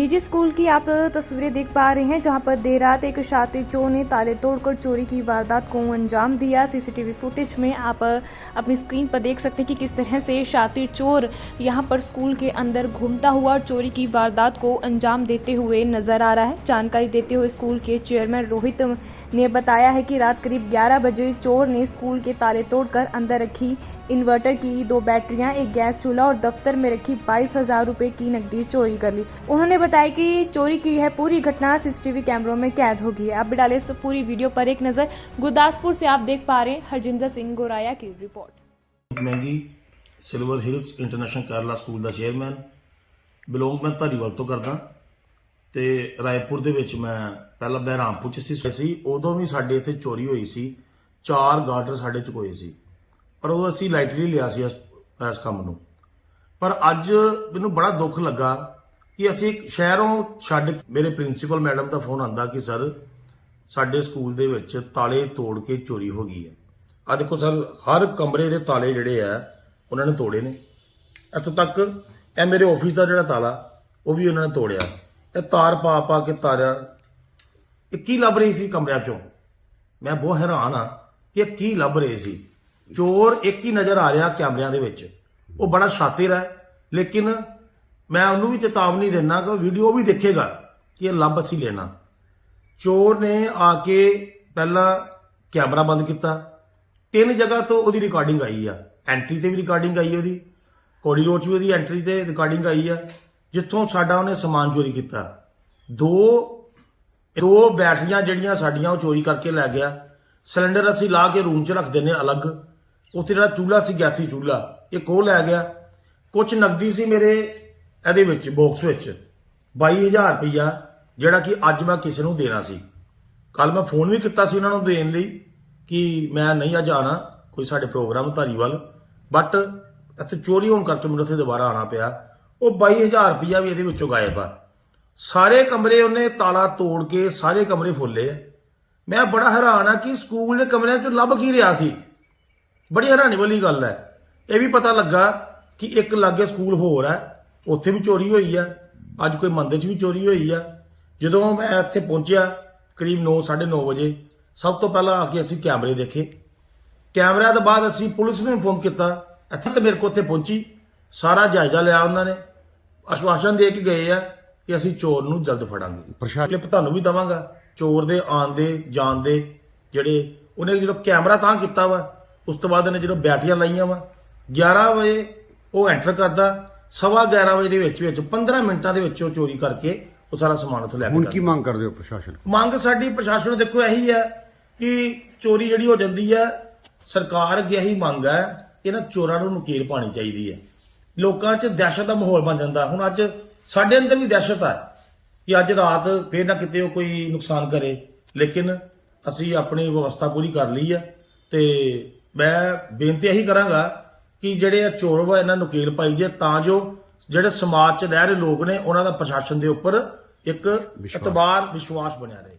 निजी स्कूल की आप तस्वीरें देख पा रहे हैं, जहाँ पर देर रात एक शातिर चोर ने ताले तोड़कर चोरी की वारदात को अंजाम दिया। सीसीटीवी फुटेज में आप अपनी स्क्रीन पर देख सकते हैं कि किस तरह से शातिर चोर यहाँ पर स्कूल के अंदर घूमता हुआ चोरी की वारदात को अंजाम देते हुए नज़र आ रहा है। जानकारी देते हुए स्कूल के चेयरमैन रोहित ने बताया है कि रात करीब 11 बजे चोर ने स्कूल के ताले तोड़कर अंदर रखी इन्वर्टर की दो बैटरियां एक गैस चूल्हा और दफ्तर में रखी बाईस हजार रुपए की नकदी चोरी कर ली उन्होंने बताया कि चोरी की यह पूरी घटना सीसीटीवी कैमरों में कैद हो गई है अब भी डाले इस पूरी वीडियो पर एक नजर गुरदासपुर से आप देख पा रहे हैं हरजिंदर सिंह गोराया की रिपोर्ट ਮੈਂ ਜੀ Silver Hills International Kerala school ਦਾ ਚੇਅਰਮੈਨ ਬਿਲੋਂਗ ਮੈਂ ਧਾਰੀਵਾਲ ਤੋਂ ਕਰਦਾ ਤੇ ਰਾਏਪੁਰ ਦੇ ਵਿੱਚ ਮੈਂ ਪਹਿਲਾਂ ਬਹਿਰਾਮਪੁਰ ਚ ਸੀ ਸੀ। ਉਦੋਂ ਵੀ ਸਾਡੇ ਇੱਥੇ ਚੋਰੀ ਹੋਈ ਸੀ। ਚਾਰ ਗਾਰਡਰ ਸਾਡੇ ਚੁਕੋਏ ਸੀ। ਪਰ ਉਹ ਅਸੀਂ ਲਾਈਟਲੀ ਲਿਆ ਸੀ ਇਸ ਇਸ ਕੰਮ ਨੂੰ। ਪਰ ਅੱਜ ਮੈਨੂੰ ਬੜਾ ਦੁੱਖ ਲੱਗਾ ਕਿ ਅਸੀਂ ਸ਼ਹਿਰੋਂ ਛੱਡ ਮੇਰੇ ਪ੍ਰਿੰਸੀਪਲ ਮੈਡਮ ਦਾ ਫੋਨ ਆਂਦਾ ਕਿ, ਸਰ, ਸਾਡੇ ਸਕੂਲ ਦੇ ਵਿੱਚ ਤਾਲੇ ਤੋੜ ਕੇ ਚੋਰੀ ਹੋ ਗਈ ਹੈ। ਆ ਦੇਖੋ ਸਰ, ਹਰ ਕਮਰੇ ਦੇ ਤਾਲੇ ਜਿਹੜੇ ਆ, ਉਹਨਾਂ ਨੇ ਤੋੜੇ ਨੇ। ਇੱਥੋਂ ਤੱਕ ਇਹ ਮੇਰੇ ਆਫਿਸ ਦਾ ਜਿਹੜਾ ਤਾਲਾ, ਉਹ ਵੀ ਉਹਨਾਂ ਨੇ ਤੋੜਿਆ। ਇਹ ਤਾਰ ਪਾ ਪਾ ਕੇ ਤਾਰਿਆ। ਇਹ ਕੀ ਲੱਭ ਰਹੀ ਸੀ ਕਮਰਿਆਂ ਚੋਂ? ਮੈਂ ਬਹੁਤ ਹੈਰਾਨ ਆ ਕਿ ਇਹ ਕੀ ਲੱਭ ਰਹੇ ਸੀ। ਚੋਰ ਇੱਕ ਹੀ ਨਜ਼ਰ ਆ ਰਿਹਾ ਕੈਮਰਿਆਂ ਦੇ ਵਿੱਚ। ਉਹ ਬੜਾ ਸ਼ਾਤਿਰ ਹੈ, ਲੇਕਿਨ ਮੈਂ ਉਹਨੂੰ ਵੀ ਚੇਤਾਵਨੀ ਦਿੰਦਾ ਕਿ ਵੀਡੀਓ ਵੀ ਦੇਖੇਗਾ ਕਿ ਇਹ ਲੱਭ ਅਸੀਂ ਲੈਣਾ। ਚੋਰ ਨੇ ਆ ਕੇ ਪਹਿਲਾਂ ਕੈਮਰਾ ਬੰਦ ਕੀਤਾ। ਤਿੰਨ ਜਗ੍ਹਾ ਤੋਂ ਉਹਦੀ ਰਿਕਾਰਡਿੰਗ ਆਈ ਆ। ਐਂਟਰੀ ਤੇ ਵੀ ਰਿਕਾਰਡਿੰਗ ਆਈ ਉਹਦੀ। ਕੋਰੀਡੋਰ 'ਚ ਵੀ ਉਹਦੀ ਐਂਟਰੀ ਤੇ ਰਿਕਾਰਡਿੰਗ ਆਈ ਆ। ਜਿੱਥੋਂ ਸਾਡਾ ਉਹਨੇ ਸਮਾਨ ਚੋਰੀ ਕੀਤਾ। ਦੋ ਦੋ ਬੈਟਰੀਆਂ ਜਿਹੜੀਆਂ ਸਾਡੀਆਂ ਉਹ ਚੋਰੀ ਕਰਕੇ ਲੈ ਗਿਆ। ਸਿਲੰਡਰ ਅਸੀਂ ਲਾ ਕੇ ਰੂਮ 'ਚ ਰੱਖ ਦਿੰਨੇ ਅਲੱਗ। ਉੱਥੇ ਜਿਹੜਾ ਚੂਲਾ ਸੀ, ਗੈਸੀ ਚੂਲਾ ਇਹ ਕੋ ਲੈ ਗਿਆ। ਕੁਝ ਨਕਦੀ ਸੀ ਮੇਰੇ ਇਹਦੇ ਵਿੱਚ ਬਾਕਸ ਵਿੱਚ। 22000 ਰੁਪਈਆ, ਜਿਹੜਾ ਕਿ ਅੱਜ ਮੈਂ ਕਿਸੇ ਨੂੰ ਦੇਣਾ ਸੀ। ਕੱਲ ਮੈਂ ਫੋਨ ਵੀ ਕੀਤਾ ਸੀ ਉਹਨਾਂ ਨੂੰ ਦੇਣ ਲਈ ਕਿ ਮੈਂ ਨਹੀਂ ਅੱਜ ਆਣਾ ਕੋਈ ਸਾਡੇ ਪ੍ਰੋਗਰਾਮ ਧਾਰੀਵਾਲ। ਬਟ ਇੱਥੇ ਚੋਰੀ ਹੋਣ ਕਰਕੇ ਮੈਨੂੰ ਇੱਥੇ ਦੁਬਾਰਾ ਆਣਾ ਪਿਆ। ਉਹ 22000 ਰੁਪਈਆ ਵੀ ਇਹਦੇ ਵਿੱਚੋਂ ਗਾਇਬ ਆ। ਸਾਰੇ ਕਮਰੇ ਉਹਨੇ ਤਾਲਾ ਤੋੜ ਕੇ ਸਾਰੇ ਕਮਰੇ ਫੁੱਲੇ ਆ। ਮੈਂ ਬੜਾ ਹੈਰਾਨ ਆ ਕਿ ਸਕੂਲ ਦੇ ਕਮਰਿਆਂ ਚੋਂ ਲੱਭ ਕੀ ਰਿਹਾ ਸੀ। ਬੜੀ ਹੈਰਾਨੀ ਵਾਲੀ ਗੱਲ ਹੈ। ਇਹ ਵੀ ਪਤਾ ਲੱਗਾ ਕਿ ਇੱਕ ਲਾਗੇ ਸਕੂਲ ਹੋਰ ਹੈ। ਉੱਥੇ ਵੀ ਚੋਰੀ ਹੋਈ ਆ। ਅੱਜ ਕੋਈ ਮੰਦਰ 'ਚ ਵੀ ਚੋਰੀ ਹੋਈ ਆ। ਜਦੋਂ ਮੈਂ ਇੱਥੇ ਪਹੁੰਚਿਆ ਕਰੀਬ 9 9:30 ਵਜੇ, ਸਭ ਤੋਂ ਪਹਿਲਾਂ ਆ ਕੇ ਅਸੀਂ ਕੈਮਰੇ ਦੇਖੇ। ਕੈਮਰਿਆਂ ਤੋਂ ਬਾਅਦ ਅਸੀਂ ਪੁਲਿਸ ਨੂੰ ਇਨਫੋਰਮ ਕੀਤਾ। ਇੱਥੇ ਤੇ ਮੇਰੇ ਕੋਲ ਉੱਥੇ ਪਹੁੰਚੀ। ਸਾਰਾ ਜਾਇਜ਼ਾ ਲਿਆ ਉਹਨਾਂ ਨੇ। ਆਸ਼ਵਾਸਨ ਦੇ ਕੇ ਗਏ ਆ ਕਿ ਅਸੀਂ ਚੋਰ ਨੂੰ ਜਲਦ ਫੜਾਂਗੇ। ਪ੍ਰਸ਼ਾਸਨ- ਕਲਿੱਪ ਤੁਹਾਨੂੰ ਵੀ ਦਵਾਂਗਾ। ਚੋਰ ਦੇ ਆਣ ਦੇ ਜਾਣ ਦੇ ਜਿਹੜੇ ਉਹਨੇ ਜਦੋਂ ਕੈਮਰਾ ਤਾਂ ਕੀਤਾ ਵਾ ਉਸ ਤੋਂ ਬਾਅਦ ਉਹਨੇ ਜਦੋਂ ਬੈਟਰੀਆਂ ਲਾਈਆਂ ਵਾ 11 ਵਜੇ ਉਹ ਐਂਟਰ ਕਰਦਾ ਸਵਾ 11 ਵਜੇ ਦੇ ਵਿੱਚ ਵਿੱਚ 15 ਮਿੰਟਾਂ ਦੇ ਵਿੱਚ ਉਹ ਚੋਰੀ ਕਰਕੇ ਉਹ ਸਾਰਾ ਸਮਾਨ ਉੱਥੋਂ ਲੈ ਕੇ ਹੁਣ ਕੀ ਮੰਗ ਕਰਦੇ ਹੋ ਪ੍ਰਸ਼ਾਸਨ? ਮੰਗ ਸਾਡੀ ਪ੍ਰਸ਼ਾਸਨ ਦੇਖੋ ਇਹੀ ਹੈ ਕਿ ਚੋਰੀ ਜਿਹੜੀ ਹੋ ਜਾਂਦੀ ਹੈ ਸਰਕਾਰ ਅੱਗੇ ਇਹੀ ਮੰਗ ਹੈ ਇਹਨਾਂ ਚੋਰਾਂ ਨੂੰ ਨਕੀਰ ਪਾਣੀ ਚਾਹੀਦੀ ਹੈ ਲੋਕਾਂ 'ਚ ਦਹਿਸ਼ਤ ਦਾ ਮਾਹੌਲ ਬਣ ਜਾਂਦਾ। ਹੁਣ ਅੱਜ ਸਾਡੇ ਅੰਦਰ ਵੀ ਦਹਿਸ਼ਤ ਹੈ ਕਿ ਅੱਜ ਰਾਤ ਫੇਰ ਨਾ ਕਿਤੇ ਉਹ ਕੋਈ ਨੁਕਸਾਨ ਕਰੇ। ਲੇਕਿਨ ਅਸੀਂ ਆਪਣੀ ਵਿਵਸਥਾ ਪੂਰੀ ਕਰ ਲਈ ਹੈ ਤੇ ਮੈਂ ਬੇਨਤੀ ਇਹੀ ਕਰਾਂਗਾ ਕਿ ਜਿਹੜੇ ਇਹ ਚੋਰ ਵਾ ਇਹਨਾਂ ਨੂੰ ਨਕੀਲ ਪਾਈ ਜੇ ਤਾਂ ਜੋ ਜਿਹੜੇ ਸਮਾਜ 'ਚ ਰਹਿ ਰਹੇ ਲੋਕ ਨੇ ਉਹਨਾਂ ਦਾ ਪ੍ਰਸ਼ਾਸਨ ਦੇ ਉੱਪਰ ਇੱਕ ਇਤਬਾਰ ਵਿਸ਼ਵਾਸ ਬਣਿਆ ਰਹੇ।